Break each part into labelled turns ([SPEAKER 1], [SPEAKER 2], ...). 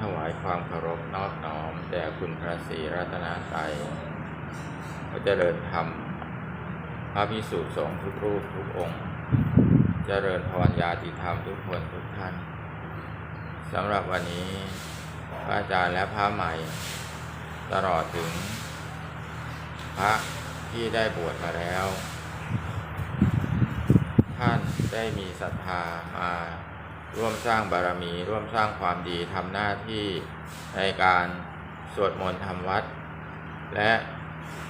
[SPEAKER 1] ถวายความเคารพนอบน้อมแด่คุณพระศรีรัตนตรัยพระเจริญธรรม พระพิสุสงฆ์ทุกรูปทุกองค์เจริญพรญาติธรรมทุกคนทุกท่านสำหรับวันนี้พระอาจารย์และพระใหม่ ตลอดถึง พระที่ได้บวชมาแล้ว ท่านได้มีศรัทธามา ร่วมสร้างบารมี ร่วมสร้างความดีทำหน้าที่ในการสวดมนต์ทำวัด และ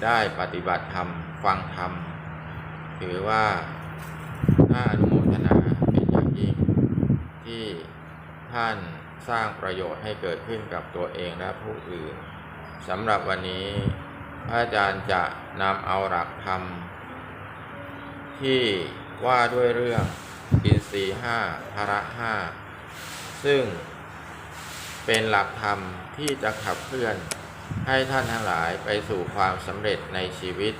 [SPEAKER 1] ได้ปฏิบัติธรรม ฟังธรรม ถือว่าน่าอนุโมทนาเป็นอย่างยิ่ง ที่ท่านสร้างประโยชน์ให้เกิดขึ้นกับตัวเองและผู้อื่นสำหรับวันนี้พระอาจารย์จะนำเอาหลักธรรม ที่ว่าด้วยเรื่อง อินทรีห้าภระห้าซึ่งเป็นหลักธรรมที่จะขับเคลื่อนให้ท่านทั้งหลายไปสู่ความสำเร็จในชีวิต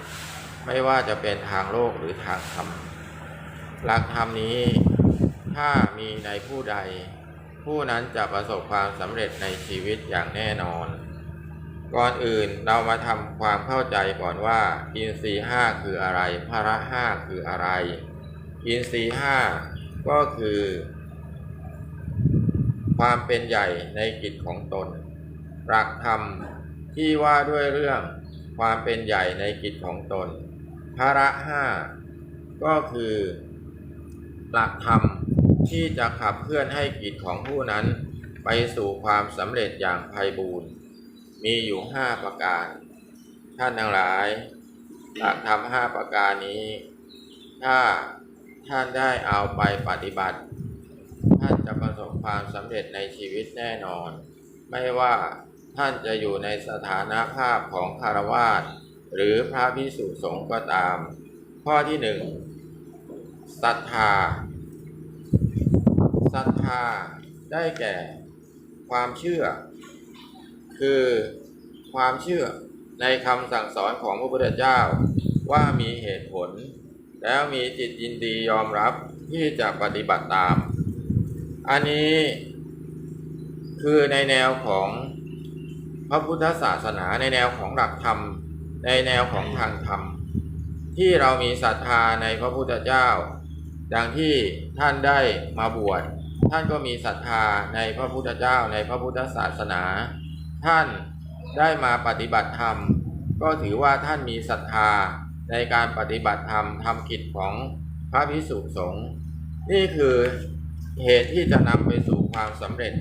[SPEAKER 1] ไม่ว่าจะเป็นทางโลกหรือทางธรรม หลักธรรมนี้ถ้ามีในผู้ใด ผู้นั้นจะประสบความสำเร็จในชีวิตอย่างแน่นอน ก่อนอื่นเรามาทำความเข้าใจก่อนว่า อินทรีห้าคืออะไรภระห้าคืออะไร อินทรีห้าก็คือ ความเป็นใหญ่ในกิจของตน หลักธรรมที่ว่าด้วยเรื่องความเป็นใหญ่ในกิจของตนภาระห้าก็คือ หลักธรรมที่จะขับเคลื่อนให้กิจของผู้นั้น ไปสู่ความสำเร็จอย่างไพบูรณ์มีอยู่ห้าประการ ท่านทั้งหลายหลักธรรมห้าประการนี้ ถ้า ท่านได้เอาไปปฏิบัติ ท่านจะประสบความสำเร็จในชีวิตแน่นอน ไม่ว่าท่านจะอยู่ในสถานะภาพของคารวาสหรือพระพิสุสงฆ์ก็ตาม ข้อที่หนึ่งศรัทธาศรัทธาได้แก่ความเชื่อ คือความเชื่อในคำสั่งสอนของพระพุทธเจ้าว่ามีเหตุผล แล้วมีจิตยินดียอมรับที่จะปฏิบัติตาม อันนี้คือในแนวของพระพุทธศาสนาในแนวของหลักธรรม ในแนวของทางธรรม ที่เรามีศรัทธาในพระพุทธเจ้า ดังที่ท่านได้มาบวชท่านก็มีศรัทธาในพระพุทธเจ้าในพระพุทธศาสนา ท่านได้มาปฏิบัติธรรม ก็ถือว่าท่านมีศรัทธา ในการปฏิบัติธรรมทำกิจของพระพิสุสงฆ์นี่คือเหตุที่จะนำไปสู่ความสำเร็จ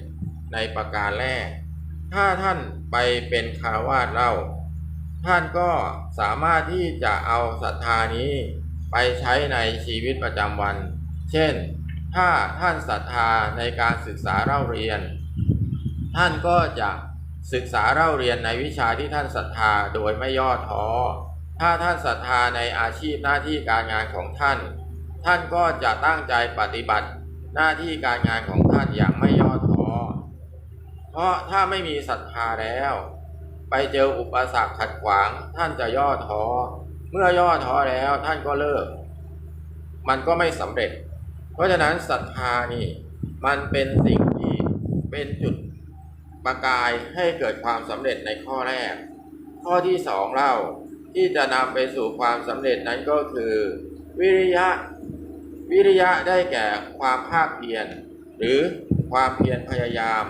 [SPEAKER 1] ในประการแรก ถ้าท่านไปเป็นคาวาสเล่า ท่านก็สามารถที่จะเอาศรัทธานี้ไปใช้ในชีวิตประจำวัน เช่น ถ้าท่านศรัทธาในการศึกษาเล่าเรียน ท่านก็จะศึกษาเล่าเรียนในวิชาที่ท่านศรัทธาโดยไม่ย่อท้อ ถ้าท่านศรัทธาในอาชีพหน้าที่การงานของท่าน ท่านก็จะตั้งใจปฏิบัติหน้าที่การงานของท่านอย่างไม่ย่อท้อ เพราะถ้าไม่มีศรัทธาแล้ว ไปเจออุปสรรคขัดขวางท่านจะย่อท้อ เมื่อย่อท้อแล้วท่านก็เลิก มันก็ไม่สำเร็จ เพราะฉะนั้นศรัทธานี่มันเป็นสิ่งที่เป็นจุดประกายให้เกิดความสำเร็จในข้อแรก ข้อที่สองเล่า ที่จะนำไปสู่ความสำเร็จนั้นก็คือ วิริยะ วิริยะได้แก่ความภาคเพียรหรือความเพียรพยายาม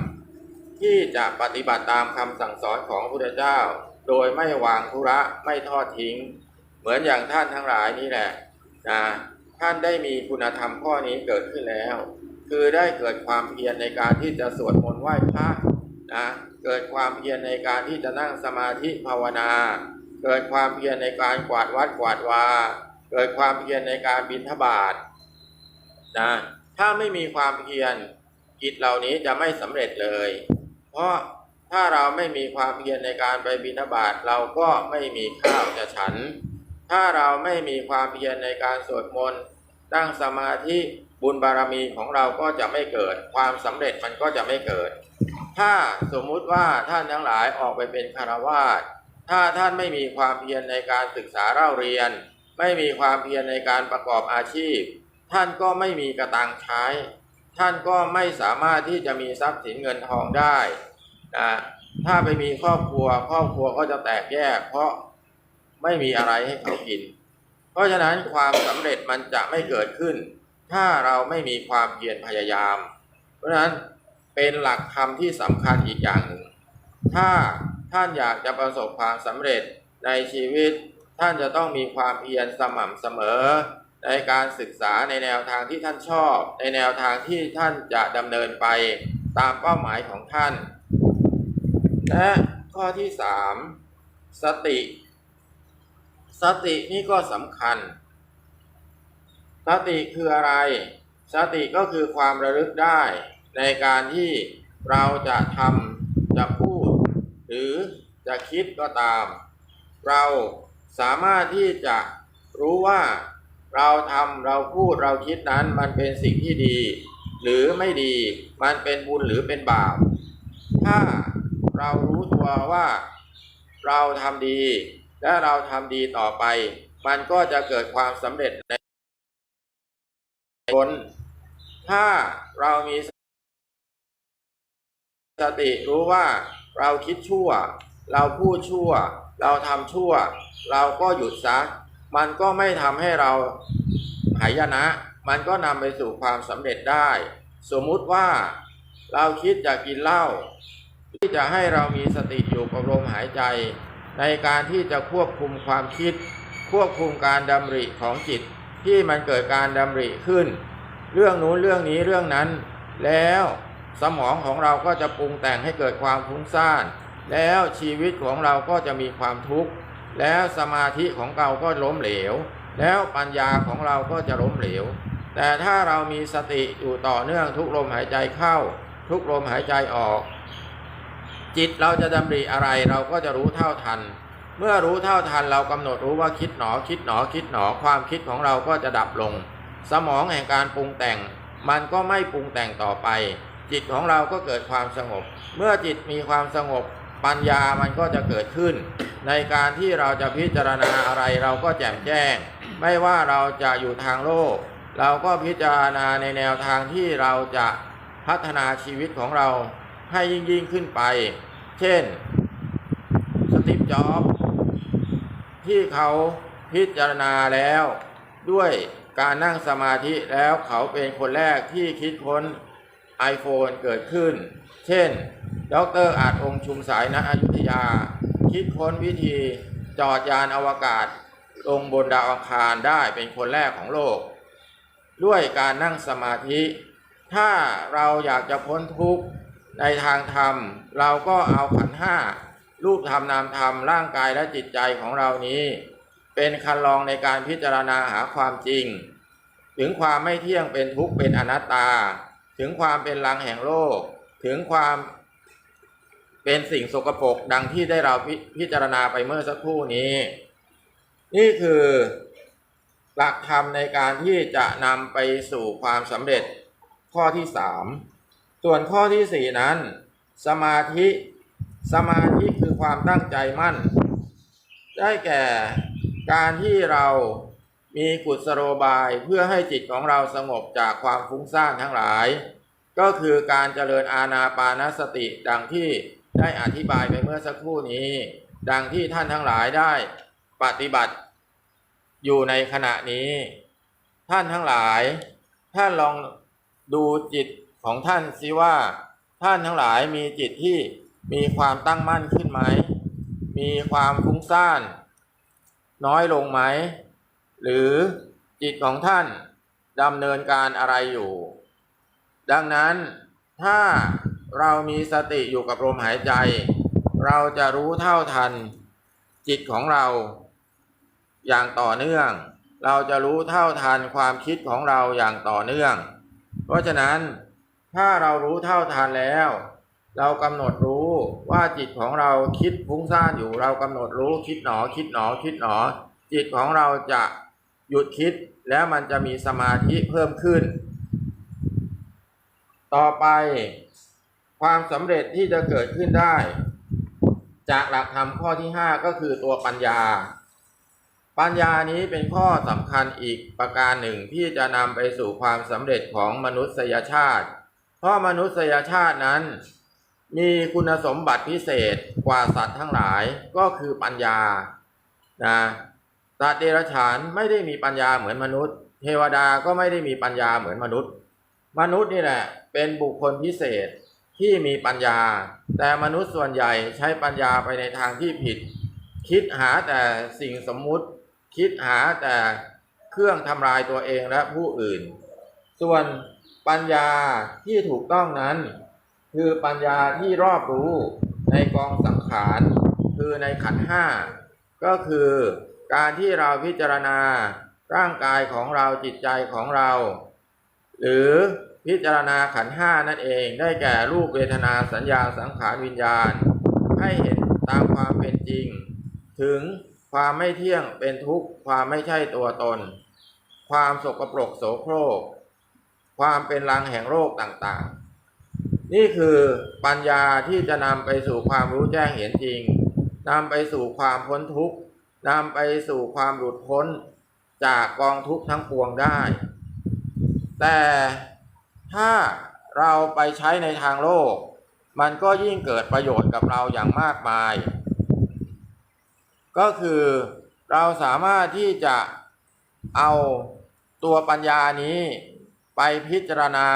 [SPEAKER 1] ที่จะปฏิบัติตามคำสั่งสอนของพระพุทธเจ้า โดยไม่วางธุระไม่ทอดทิ้ง เหมือนอย่างท่านทั้งหลายนี่แหละนะท่านได้มีคุณธรรมข้อนี้เกิดขึ้นแล้ว คือได้เกิดความเพียรในการที่จะสวดมนต์ไหว้พระนะเกิดความเพียรในการที่จะนั่งสมาธิภาวนา เกิดความเพียรในการกวาดวัดกวาดวา เกิดความเพียรในการบิณฑบาตนะถ้าไม่มีความเพียรกิจเหล่านี้จะไม่สำเร็จเลย เพราะถ้าเราไม่มีความเพียรในการไปบิณฑบาตเราก็ไม่มีข้าวจะฉัน ถ้าเราไม่มีความเพียรในการสวดมนต์ตั้งสมาธิบุญบารมีของเราก็จะไม่เกิด ความสำเร็จมันก็จะไม่เกิด ถ้าสมมุติว่าท่านทั้งหลายออกไปเป็นคารวาส ถ้าท่านไม่มีความเพียรในการศึกษาเล่าเรียน ไม่มีความเพียรในการประกอบอาชีพ ท่านก็ไม่มีกระตังใช้ ท่านก็ไม่สามารถที่จะมีทรัพย์สินเงินทองได้นะถ้าไปมีครอบครัว ครอบครัวก็จะแตกแยก เพราะไม่มีอะไรให้เขากิน เพราะฉะนั้นความสำเร็จมันจะไม่เกิดขึ้น ถ้าเราไม่มีความเพียรพยายาม เพราะฉะนั้นเป็นหลักธรรมที่สำคัญอีกอย่างหนึ่งถ้า ท่านอยากจะประสบความสำเร็จในชีวิต ท่านจะต้องมีความเพียรสม่ำเสมอ ในการศึกษาในแนวทางที่ท่านชอบ ในแนวทางที่ท่านจะดำเนินไปตามเป้าหมายของท่าน และข้อที่สามสติ สตินี่ก็สำคัญ สติคืออะไร สติก็คือความระลึกได้ ในการที่เราจะทำ รือจะคิดก็ตาม เราสามารถที่จะรู้ว่าเราทำเราพูดเราคิดนั้นมันเป็นสิ่งที่ดี หรือไม่ดีมันเป็นบุญหรือเป็นบาปถ้าเรารู้ตัวว่า เราทำดี และเราทำดีต่อไป มันก็จะเกิดความสำเร็จในผลถ้าเรามีสติรู้ว่า เราคิดชั่ว เราพูดชั่ว เราทำชั่ว เราก็หยุดซะ มันก็ไม่ทำให้เราหายนะ มันก็นำไปสู่ความสำเร็จได้ สมมุติว่าเราคิดจะกินเหล้าที่จะให้เรามีสติอยู่กับลมหายใจ ในการที่จะควบคุมความคิด ควบคุมการดำริของจิตที่มันเกิดการดำริขึ้น เรื่องนู้นเรื่องนี้เรื่องนั้น แล้ว สมองของเราก็จะปรุงแต่งให้เกิดความฟุ้งซ่าน แล้วชีวิตของเราก็จะมีความทุกข์ แล้วสมาธิของเราก็ล้มเหลว แล้วปัญญาของเราก็จะล้มเหลว แต่ถ้าเรามีสติอยู่ต่อเนื่องทุกลมหายใจเข้า ทุกลมหายใจออก จิตเราจะดำริอะไรเราก็จะรู้เท่าทัน เมื่อรู้เท่าทันเรากำหนดรู้ว่าคิดหนอคิดหนอคิดหนอความคิดของเราก็จะดับลง สมองแห่งการปรุงแต่ง มันก็ไม่ปรุงแต่งต่อไป จิตของเราก็เกิดความสงบ เมื่อจิตมีความสงบปัญญามันก็จะเกิดขึ้น ในการที่เราจะพิจารณาอะไรเราก็แจ่มแจ้ง ไม่ว่าเราจะอยู่ทางโลก เราก็พิจารณาในแนวทางที่เราจะพัฒนาชีวิตของเราให้ยิ่งยิ่งขึ้นไป เช่น สตีฟจ็อบที่เขาพิจารณาแล้ว ด้วยการนั่งสมาธิแล้วเขาเป็นคนแรกที่คิดค้น iPhone เกิดขึ้น เช่น ดรอาจองชุมสายณอยุธยา คิดค้นวิธีจอดยานอวกาศลงบนดาวอังคารได้เป็นคนแรกของโลก ด้วยการนั่งสมาธิ ถ้าเราอยากจะพ้นทุกข์ในทางธรรม เราก็เอาขันห้ารูปธรรมนามธรรมร่างกายและจิตใจของเรานี้ เป็นคันลองในการพิจารณาหาความจริง ถึงความไม่เที่ยงเป็นทุกข์เป็นอนัตตา ถึงความเป็นลังแห่งโลก ถึงความเป็นสิ่งสกปรกดังที่ได้เราพิพิจารณาไปเมื่อสักครู่นี้ นี่คือหลักธรรมในการที่จะนำไปสู่ความสำเร็จข้อที่สามส่วนข้อที่สี่นั้น สมาธิสมาธิคือความตั้งใจมั่น ได้แก่การที่เรามีกุศโลบายเพื่อให้จิตของเราสงบจากความฟุ้งซ่านทั้งหลาย ก็คือการเจริญอาณาปานสติ ดังที่ได้อธิบายไปเมื่อสักครู่นี้ ดังที่ท่านทั้งหลายได้ปฏิบัติอยู่ในขณะนี้ ท่านทั้งหลาย ท่านลองดูจิตของท่านสิว่า ท่านทั้งหลายมีจิตที่มีความตั้งมั่นขึ้นไหม มีความฟุ้งซ่าน น้อยลงไหม หรือจิตของท่านดำเนินการอะไรอยู่ ดังนั้นถ้าเรามีสติอยู่กับลมหายใจ เราจะรู้เท่าทันจิตของเรา อย่างต่อเนื่อง เราจะรู้เท่าทันความคิดของเราอย่างต่อเนื่อง เพราะฉะนั้นถ้าเรารู้เท่าทันแล้ว เรากำหนดรู้ว่าจิตของเราคิดฟุ้งซ่านอยู่ เรากำหนดรู้คิดหนอคิดหนอคิดหนอ จิตของเราจะหยุดคิดแล้วมันจะมีสมาธิเพิ่มขึ้น ต่อไปความสำเร็จที่จะเกิดขึ้นได้ จากหลักธรรมข้อที่ 5 ก็คือตัวปัญญา ปัญญานี้เป็นข้อสำคัญอีกประการหนึ่งที่จะนำไปสู่ความสำเร็จของมนุษยชาติ เพราะมนุษยชาตินั้น มีคุณสมบัติพิเศษกว่าสัตว์ทั้งหลายก็คือปัญญานะสัตว์เดรัจฉานไม่ได้มีปัญญาเหมือนมนุษย์ เทวดาก็ไม่ได้มีปัญญาเหมือนมนุษย์ มนุษย์นี่แหละเป็นบุคคลพิเศษที่มีปัญญา แต่มนุษย์ส่วนใหญ่ใช้ปัญญาไปในทางที่ผิด คิดหาแต่สิ่งสมมุติ คิดหาแต่เครื่องทำลายตัวเองและผู้อื่น ส่วนปัญญาที่ถูกต้องนั้น คือปัญญาที่รอบรู้ในกองสังขาร คือในขันห้าก็คือการที่เราพิจารณาร่างกายของเราจิตใจของเรา หรือพิจารณาขันห้านั่นเองได้แก่รูปเวทนาสัญญาสังขารวิญญาณ ให้เห็นตามความเป็นจริง ถึงความไม่เที่ยงเป็นทุกข์ความไม่ใช่ตัวตน ความสกปรกโสโครก ความเป็นรังแห่งโรคต่างๆ นี่คือปัญญาที่จะนำไปสู่ความรู้แจ้งเห็นจริงนำไปสู่ความพ้นทุกข์นำไปสู่ความหลุดพ้นจากกองทุกข์ทั้งปวงได้ แต่ถ้าเราไปใช้ในทางโลก มันก็ยิ่งเกิดประโยชน์กับเราอย่างมากมาย ก็คือเราสามารถที่จะเอาตัวปัญญานี้ไปพิจารณา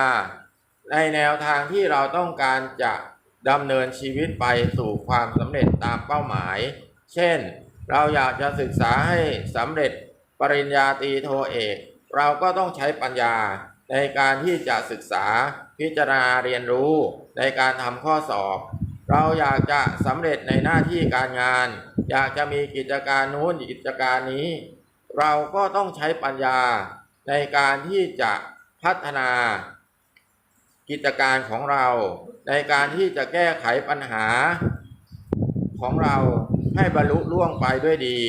[SPEAKER 1] ในแนวทางที่เราต้องการจะดำเนินชีวิตไปสู่ความสำเร็จตามเป้าหมาย เช่น เราอยากจะศึกษาให้สำเร็จปริญญาตรีโทเอก เราก็ต้องใช้ปัญญา ในการที่จะศึกษาพิจารณาเรียนรู้ในการทำข้อสอบ เราอยากจะสำเร็จในหน้าที่การงาน อยากจะมีกิจการนู้นกิจการนี้ เราก็ต้องใช้ปัญญาในการที่จะพัฒนา กิจการของเรา ในการที่จะแก้ไขปัญหา ของเราให้บรรลุล่วงไปด้วยดี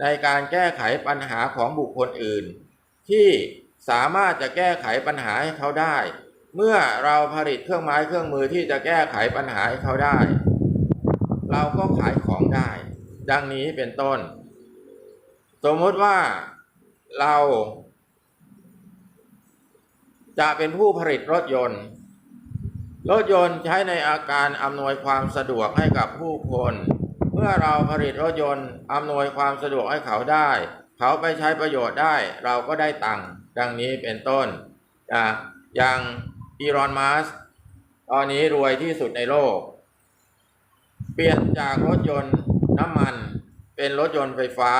[SPEAKER 1] ในการแก้ไขปัญหาของบุคคลอื่น ที่ สามารถจะแก้ไขปัญหาให้เขาได้ เมื่อเราผลิตเครื่องไม้เครื่องมือที่จะแก้ไขปัญหาให้เขาได้ เราก็ขายของได้ ดังนี้เป็นต้น สมมติว่าเราจะเป็นผู้ผลิตรถยนต์ รถยนต์ใช้ในอาการอำนวยความสะดวกให้กับผู้คน เมื่อเราผลิตรถยนต์อำนวยความสะดวกให้เขาได้ เขาไปใช้ประโยชน์ได้ เราก็ได้ตังค์ ดังนี้เป็นต้นอะอย่างอีรอนมัสตอนนี้รวยที่สุดในโลก เปลี่ยนจากรถยนต์น้ำมันเป็นรถยนต์ไฟฟ้า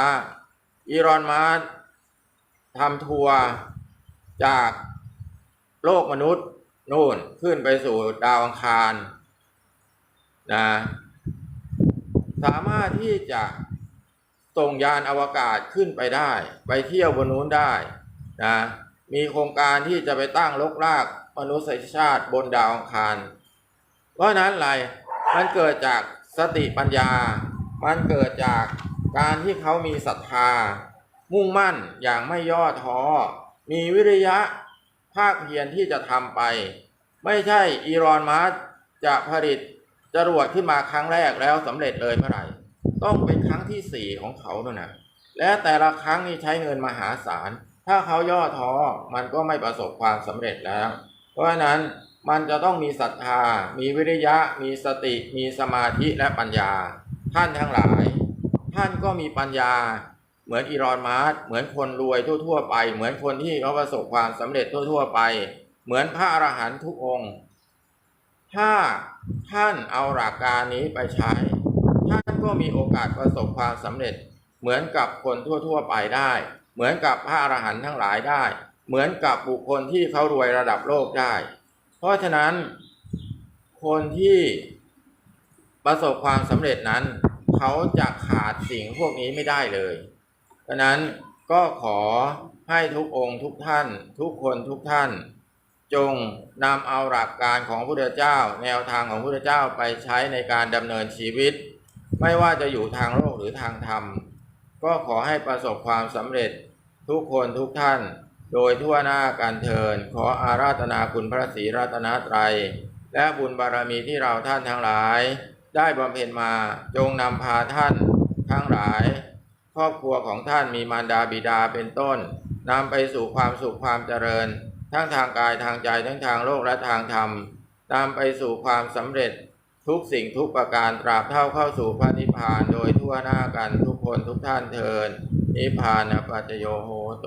[SPEAKER 1] อีรอนมัสทำทัวร์จากโลกมนุษย์นู่นขึ้นไปสู่ดาวอังคารนะสามารถที่จะส่งยานอวกาศขึ้นไปได้ ไปเที่ยวบนนู้นได้ นะมีโครงการที่จะไปตั้งลกรากมนุษยชาติบนดาวอังคาร เพราะนั้นอะไรมันเกิดจากสติปัญญา มันเกิดจากการที่เขามีศรัทธา มุ่งมั่นอย่างไม่ย่อท้อ มีวิริยะภาคเพียรที่จะทำไป ไม่ใช่อีรอนมัสก์จะผลิตจรวดขึ้นมาครั้งแรกแล้วสำเร็จเลยเมื่อไหร่ ต้องเป็นครั้งที่สี่ของเขาเท่านั้นและแต่ละครั้งนี้ใช้เงินมหาศาล ถ้าเขาย่อท้อมันก็ไม่ประสบความสำเร็จแล้ว เพราะฉะนั้นมันจะต้องมีศรัทธา มีวิริยะ มีสติ มีสมาธิและปัญญา ท่านทั้งหลาย ท่านก็มีปัญญา เหมือนอีรอนมัสก์เหมือนคนรวยทั่ว ๆ ไป เหมือนคนที่เขาประสบความสำเร็จทั่ว ๆ ไป เหมือนพระอรหันต์ทุกองค์ ถ้าท่านเอาหลักการนี้ไปใช้ ท่านก็มีโอกาสประสบความสำเร็จ เหมือนกับคนทั่ว ๆ ไปได้ เหมือนกับพระอรหันต์ทั้งหลายได้ เหมือนกับบุคคลที่เขารวยระดับโลกได้ เพราะฉะนั้นคนที่ประสบความสำเร็จนั้น เขาจะขาดสิ่งพวกนี้ไม่ได้เลยดังนั้นก็ขอให้ทุกองค์ทุกท่าน ทุกคนทุกท่าน จงนำเอาหลักการของพระพุทธเจ้า แนวทางของพระพุทธเจ้าไปใช้ในการดำเนินชีวิต ไม่ว่าจะอยู่ทางโลกหรือทางธรรม ก็ขอให้ประสบความสำเร็จทุกคนทุกท่าน โดยทั่วหน้าการเทิน ขออาราธนาคุณพระศรีรัตนตรัย และบุญบารมีที่เราท่านทั้งหลาย ได้บำเพ็ญมาจงนำพาท่านทั้งหลาย ครอบครัวของท่านมีมารดาบิดาเป็นต้นนำไปสู่ความสุขความเจริญ ทั้งทางกายทางใจทั้งทางโลกและทางธรรมนำไปสู่ความสำเร็จทุกสิ่งทุกประการตราบเท่าเข้าสู่พระนิพพานโดยทั่วหน้ากันทุ คนทุกท่านเทินนิพพานปัจจโยโหตุ